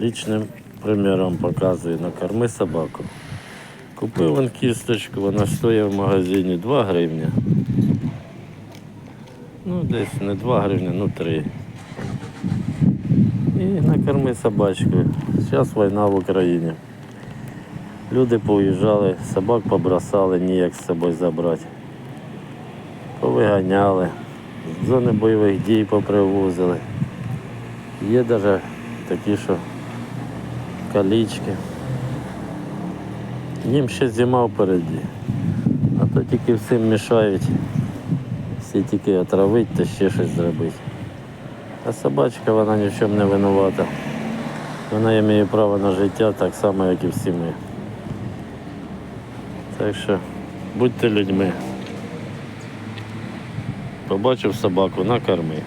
лічним приміром показую, накорми собаку. Купив вон кісточку, вона стоїть в магазині 2 гривні. Ну, десь не 2 гривні, ну 3. І накорми собачку. Зараз війна в Україні. Люди поїжджали, собак побросали, ніяк з собою забрати. Повиганяли, з зони бойових дій попривозили. Є навіть такі, що калічки. Їм ще зима впереді. А то тільки всім мішають. Всі тільки отравити та ще щось зробити. А собачка вона ні в чому не винувата. Вона має право на життя так само, як і всі ми. Так що будьте людьми. Побачив собаку, накорми.